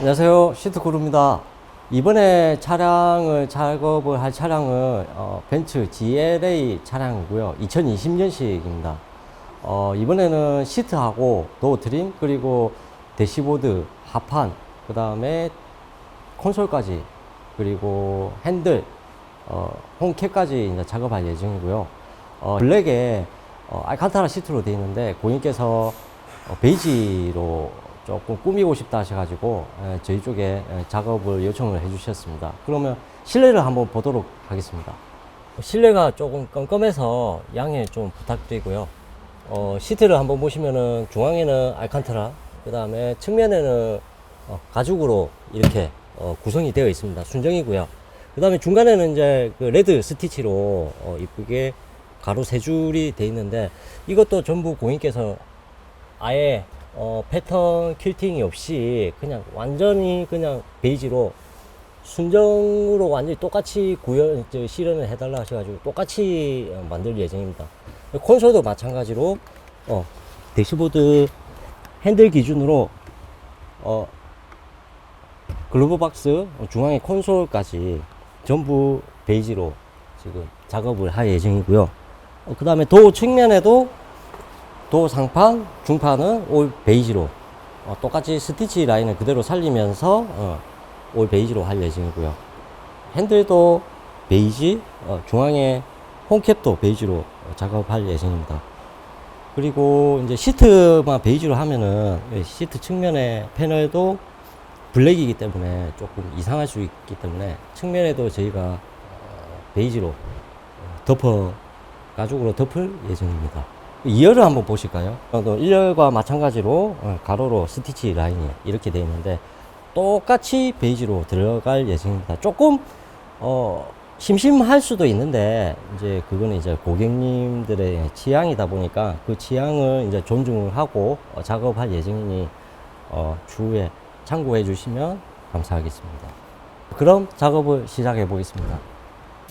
안녕하세요. 시트구루입니다. 이번에 차량을 작업을 할 차량은 어, 벤츠 GLA 차량이고요. 2020년식입니다. 어, 이번에는 시트하고 도어 트림 그리고 대시보드, 하판, 그 다음에 콘솔까지 그리고 핸들, 어, 홈캡까지 이제 작업할 예정이고요. 어, 블랙에 어, 알칸타라 시트로 되어 있는데 고객께서 어, 베이지로 조금 꾸미고 싶다 하셔가지고 에, 저희 쪽에 에, 작업을 요청을 해주셨습니다. 그러면 실내를 한번 보도록 하겠습니다. 실내가 조금 껌껌해서 양해 좀 부탁드리고요. 어, 시트를 한번 보시면은 중앙에는 알칸타라, 그 다음에 측면에는 어, 가죽으로 이렇게 어, 구성이 되어 있습니다. 순정이고요. 그 다음에 중간에는 이제 그 레드 스티치로 어, 이쁘게 가로 세 줄이 되어 있는데 이것도 전부 고객께서 아예 어, 패턴 퀼팅이 없이 그냥 완전히 그냥 베이지로 순정으로 완전히 똑같이 구현 저, 실현을 해달라 하셔가지고 똑같이 어, 만들 예정입니다. 콘솔도 마찬가지로 어, 대시보드 핸들 기준으로 어, 글로브 박스 어, 중앙에 콘솔까지 전부 베이지로 지금 작업을 할 예정이고요. 어, 그 다음에 도어 측면에도 도어 상판, 중판은 올 베이지로 어, 똑같이 스티치 라인을 그대로 살리면서 어, 올 베이지로 할 예정이고요. 핸들도 베이지, 어, 중앙에 홈캡도 베이지로 어, 작업할 예정입니다. 그리고 이제 시트만 베이지로 하면은 이 시트 측면에 패널도 블랙이기 때문에 조금 이상할 수 있기 때문에 측면에도 저희가 어, 베이지로 어, 덮어 가죽으로 덮을 예정입니다. 2열을 한번 보실까요? 어, 1열과 마찬가지로 어, 가로로 스티치 라인이 이렇게 되어 있는데 똑같이 베이지로 들어갈 예정입니다. 조금 어 심심할 수도 있는데 이제 그거는 이제 고객님들의 취향이다 보니까 그 취향을 이제 존중을 하고 어, 작업할 예정이니 어 추후에 참고해 주시면 감사하겠습니다. 그럼 작업을 시작해 보겠습니다.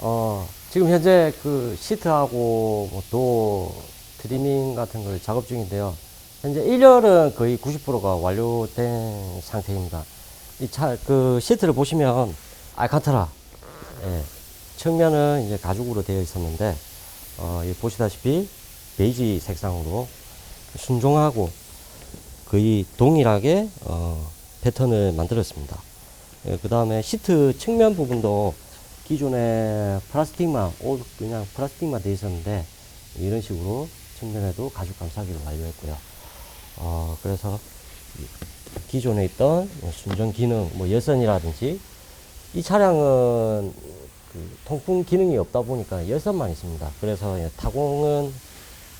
어 지금 현재 그 시트하고 뭐도 트리밍 같은 걸 작업 중인데요. 현재 1열은 거의 90%가 완료된 상태입니다. 이 차, 그 시트를 보시면 알칸타라, 예, 측면은 이제 가죽으로 되어 있었는데, 어, 이 보시다시피 베이지 색상으로 순종하고 거의 동일하게, 어, 패턴을 만들었습니다. 예, 그 다음에 시트 측면 부분도 기존에 플라스틱만, 올 그냥 플라스틱만 되어 있었는데, 이런 식으로 측면에도 가죽 감싸기를 완료했고요. 어, 그래서 기존에 있던 순정 기능, 뭐 열선이라든지 이 차량은 그 통풍 기능이 없다 보니까 열선만 있습니다. 그래서 예, 타공은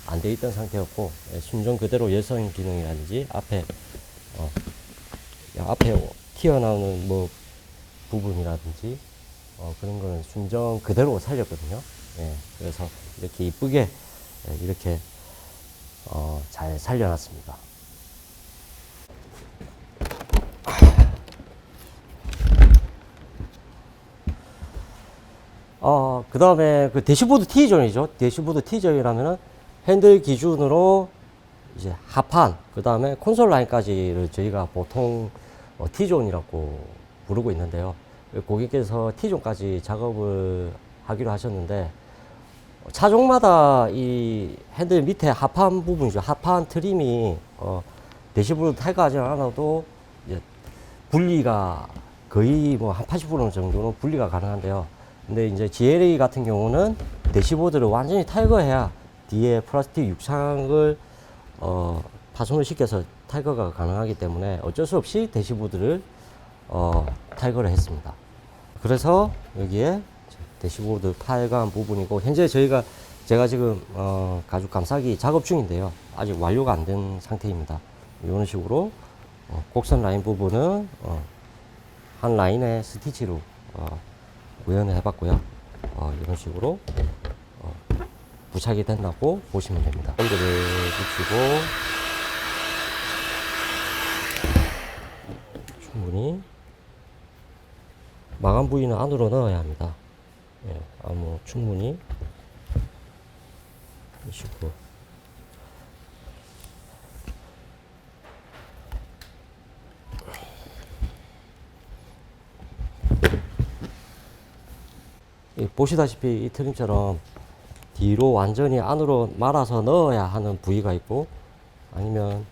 안 돼 있던 상태였고 예, 순정 그대로 열선 기능이라든지 앞에 어, 앞에 튀어나오는 뭐 부분이라든지 어, 그런 거는 순정 그대로 살렸거든요. 예, 그래서 이렇게 이쁘게 예, 이렇게 어, 잘 살려놨습니다. 어, 그 다음에 그 대시보드 T존이죠. 대시보드 T존이라면은 핸들 기준으로 이제 하판, 그 다음에 콘솔 라인까지를 저희가 보통 어, T존이라고 부르고 있는데요. 고객께서 T존까지 작업을 하기로 하셨는데, 차종마다 이 핸들 밑에 하판 부분이죠. 하판 트림이 어, 대시보드 탈거하지 않아도 이제 분리가 거의 뭐 한 80% 정도는 분리가 가능한데요. 근데 이제 GLA 같은 경우는 대시보드를 완전히 탈거해야 뒤에 플라스틱 육창을 어, 파손을 시켜서 탈거가 가능하기 때문에 어쩔 수 없이 대시보드를 어, 탈거를 했습니다. 그래서 여기에 대시보드 탈거한 부분이고 현재 저희가 제가 지금 어, 가죽 감싸기 작업 중인데요. 아직 완료가 안 된 상태입니다. 이런 식으로 어, 곡선 라인 부분은 어, 한 라인의 스티치로 어, 구현을 해봤고요. 어, 이런 식으로 어, 부착이 된다고 보시면 됩니다. 밴드를 붙이고 충분히 마감 부위는 안으로 넣어야 합니다. 예, 아무 충분히 이시고 예, 보시다시피 이 트림처럼 뒤로 완전히 안으로 말아서 넣어야 하는 부위가 있고 아니면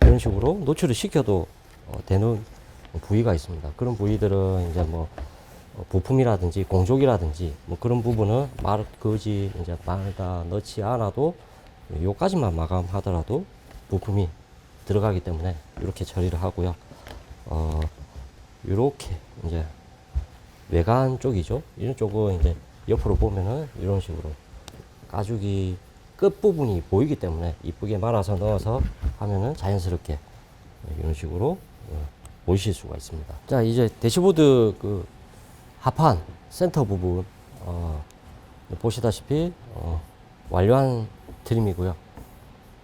이런 식으로 노출을 시켜도 어, 되는 부위가 있습니다. 그런 부위들은 이제 뭐 부품이라든지 공족이라든지 뭐 그런 부분은 말 거지 이제 말다 넣지 않아도 요까지만 마감하더라도 부품이 들어가기 때문에 이렇게 처리를 하고요. 어, 이렇게 이제 외관 쪽이죠. 이런 쪽은 이제 옆으로 보면은 이런 식으로 가죽이 끝 부분이 보이기 때문에 이쁘게 말아서 넣어서 하면은 자연스럽게 이런 식으로 어, 보이실 수가 있습니다. 자 이제 대시보드 그 하판 센터 부분 어, 보시다시피 어, 완료한 트림이고요.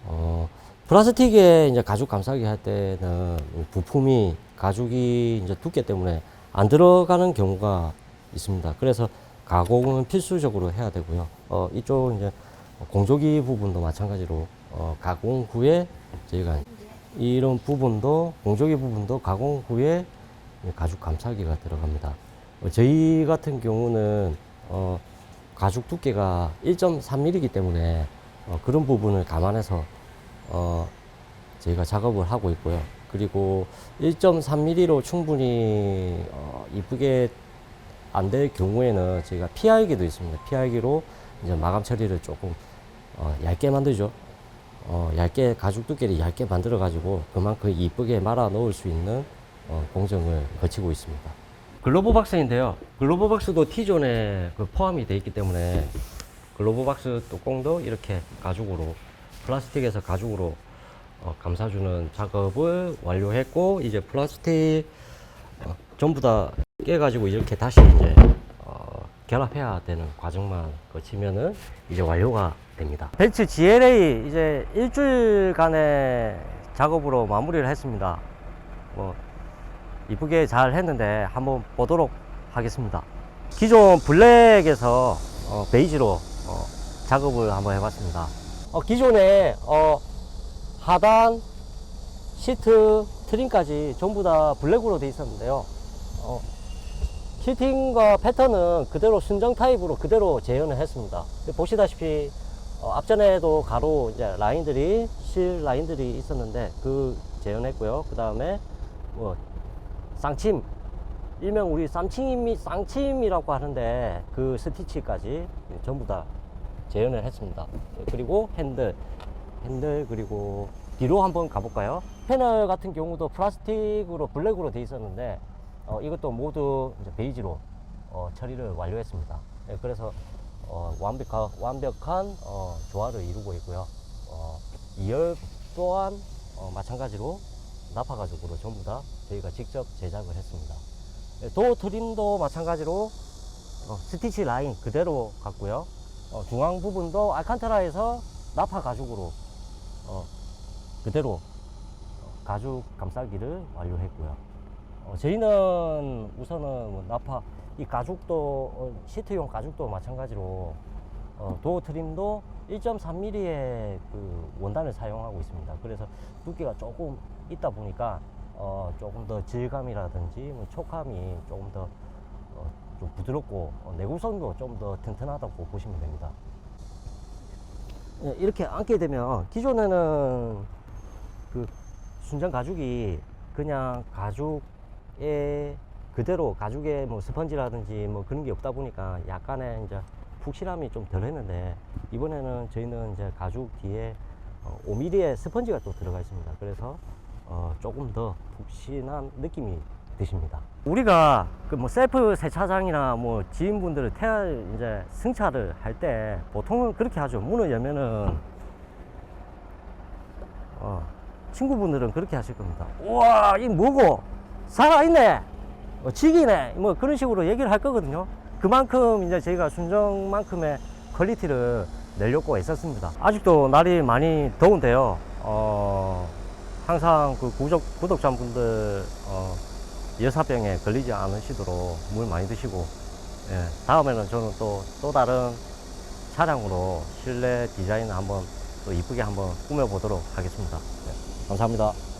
어, 플라스틱에 이제 가죽 감싸기 할 때는 부품이 가죽이 이제 두께 때문에 안 들어가는 경우가 있습니다. 그래서 가공은 필수적으로 해야 되고요. 어, 이쪽 이제 공조기 부분도 마찬가지로 어, 가공 후에 저희가 이런 부분도 공조기 부분도 가공 후에 가죽 감싸기가 들어갑니다. 어, 저희 같은 경우는 어, 가죽 두께가 1.3mm이기 때문에 어, 그런 부분을 감안해서 어, 저희가 작업을 하고 있고요. 그리고 1.3mm로 충분히 어, 이쁘게 안 될 경우에는 저희가 PR기도 있습니다. PR기로 이제 마감 처리를 조금 어, 얇게 만들죠. 어, 얇게 가죽 두께를 얇게 만들어 가지고 그만큼 이쁘게 말아 넣을 수 있는 어, 공정을 거치고 있습니다. 글로브 박스인데요. 글로브 박스도 T존에 그 포함이 되어 있기 때문에 글로브 박스 뚜껑도 이렇게 가죽으로 플라스틱에서 가죽으로 어, 감싸주는 작업을 완료했고 이제 플라스틱 어, 전부 다 깨가지고 이렇게 다시 이제 어, 결합해야 되는 과정만 거치면은 이제 완료가 됩니다. 벤츠 GLA 이제 일주일간의 작업으로 마무리를 했습니다. 뭐 이쁘게 잘 했는데 한번 보도록 하겠습니다. 기존 블랙에서 어, 베이지로 어, 작업을 한번 해봤습니다. 어, 기존에 어, 하단, 시트, 트림까지 전부 다 블랙으로 되어 있었는데요. 어, 시팅과 패턴은 그대로 순정 타입으로 그대로 재현을 했습니다. 보시다시피 어, 앞전에도 가로 이제 라인들이 실 라인들이 있었는데 그 재현했고요. 그 다음에 뭐 쌍침 일명 우리 쌍침이 쌍침이라고 하는데 그 스티치까지 전부 다 재현을 했습니다. 그리고 핸들 핸들 그리고 뒤로 한번 가볼까요? 패널 같은 경우도 플라스틱으로 블랙으로 되어 있었는데 어, 이것도 모두 베이지로 어, 처리를 완료했습니다. 네, 그래서 어, 완벽한, 완벽한 어, 조화를 이루고 있고요. 어, 2열 또한 어, 마찬가지로 나파 가죽으로 전부 다 저희가 직접 제작을 했습니다. 네, 도어 트림도 마찬가지로 어, 스티치 라인 그대로 갔고요. 어, 중앙 부분도 알칸타라에서 나파 가죽으로 어, 그대로 어, 가죽 감싸기를 완료했고요. 어, 저희는 우선은 뭐 나파 이 가죽도 어, 시트용 가죽도 마찬가지로 어, 도어 트림도 1.3mm의 그 원단을 사용하고 있습니다. 그래서 두께가 조금 있다 보니까 어, 조금 더 질감이라든지 뭐 촉감이 조금 더 어, 좀 부드럽고 어, 내구성도 좀 더 튼튼하다고 보시면 됩니다. 예, 이렇게 앉게 되면 기존에는 그 순정 가죽이 그냥 가죽에 그대로 가죽에 뭐 스펀지라든지 뭐 그런 게 없다 보니까 약간의 이제 푹실함이 좀 덜 했는데 이번에는 저희는 이제 가죽 뒤에 어, 5mm의 스펀지가 또 들어가 있습니다. 그래서 어, 조금 더 푹신한 느낌이 드십니다. 우리가 그 뭐 셀프 세차장이나 뭐 지인분들을 태아 이제 승차를 할 때 보통은 그렇게 하죠. 문을 열면은 어, 친구분들은 그렇게 하실 겁니다. 우와, 이 뭐고? 살아있네! 어, 지기네! 뭐 그런 식으로 얘기를 할 거거든요. 그만큼 이제 저희가 순정만큼의 퀄리티를 내려고 애썼습니다. 아직도 날이 많이 더운데요. 어, 항상 그 구독, 구독자분들, 어, 열사병에 걸리지 않으시도록 물 많이 드시고, 예, 다음에는 저는 또, 또 다른 차량으로 실내 디자인 한번 또 이쁘게 한번 꾸며보도록 하겠습니다. 네, 감사합니다.